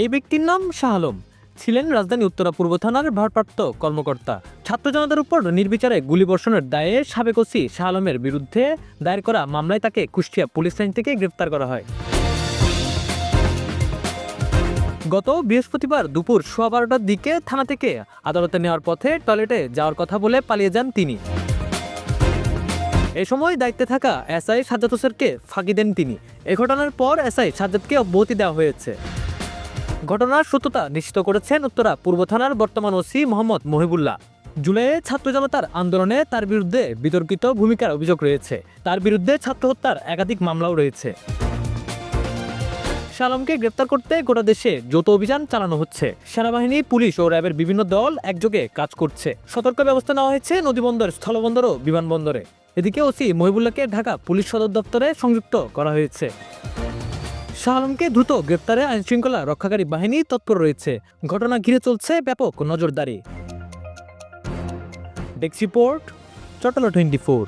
এই ব্যক্তির নাম শাহ আলম। ছিলেন রাজধানী উত্তরা পূর্ব থানার ভারপ্রাপ্ত কর্মকর্তা। ছাত্র জনতার উপর নির্বিচারে গুলিবর্ষণের দায়ে সাবেক ওসি শাহ আলমের বিরুদ্ধে দায়ের করা মামলায় তাকে কুষ্টিয়া পুলিশ লাইন থেকে গ্রেফতার করা হয়। গত বৃহস্পতিবার দুপুর সোয়া বারোটার দিকে থানা থেকে আদালতে নেওয়ার পথে টয়লেটে যাওয়ার কথা বলে পালিয়ে যান তিনি। এ সময় দায়িত্বে থাকা এসআই সাজ্জাদ হোসেনকে ফাঁকি দেন তিনি। এ ঘটনার পর এসআই সাজ্জাদকে অব্যাহতি দেওয়া হয়েছে। ঘটনার সত্যতা নিশ্চিত করেছেন উত্তরা পূর্ব থানার বর্তমান ওসি মোহাম্মদ মহিবুল্লাহ। জুলাইয়ে ছাত্র জনতার আন্দোলনে তার বিরুদ্ধে বিতর্কিত ভূমিকার অভিযোগ রয়েছে। তার বিরুদ্ধে ছাত্র হত্যার একাধিক মামলাও রয়েছে। শালমকে গ্রেপ্তার করতে গোটা দেশে যৌথ অভিযান চালানো হচ্ছে। সেনাবাহিনী, পুলিশ ও র্যাবের বিভিন্ন দল একযোগে কাজ করছে। সতর্ক ব্যবস্থা নেওয়া হয়েছে নদীবন্দর, স্থলবন্দর ও বিমানবন্দরে। এদিকে ওসি মহিবুল্লাহকে ঢাকা পুলিশ সদর দপ্তরে সংযুক্ত করা হয়েছে। শাহ আলমকে দ্রুত গ্রেপ্তারে আইনশৃঙ্খলা রক্ষাকারী বাহিনী তৎপর রয়েছে। ঘটনা ঘিরে চলছে ব্যাপক নজরদারি। ডেক্সিপোর্ট চট্টলা টোয়েন্টি ফোর।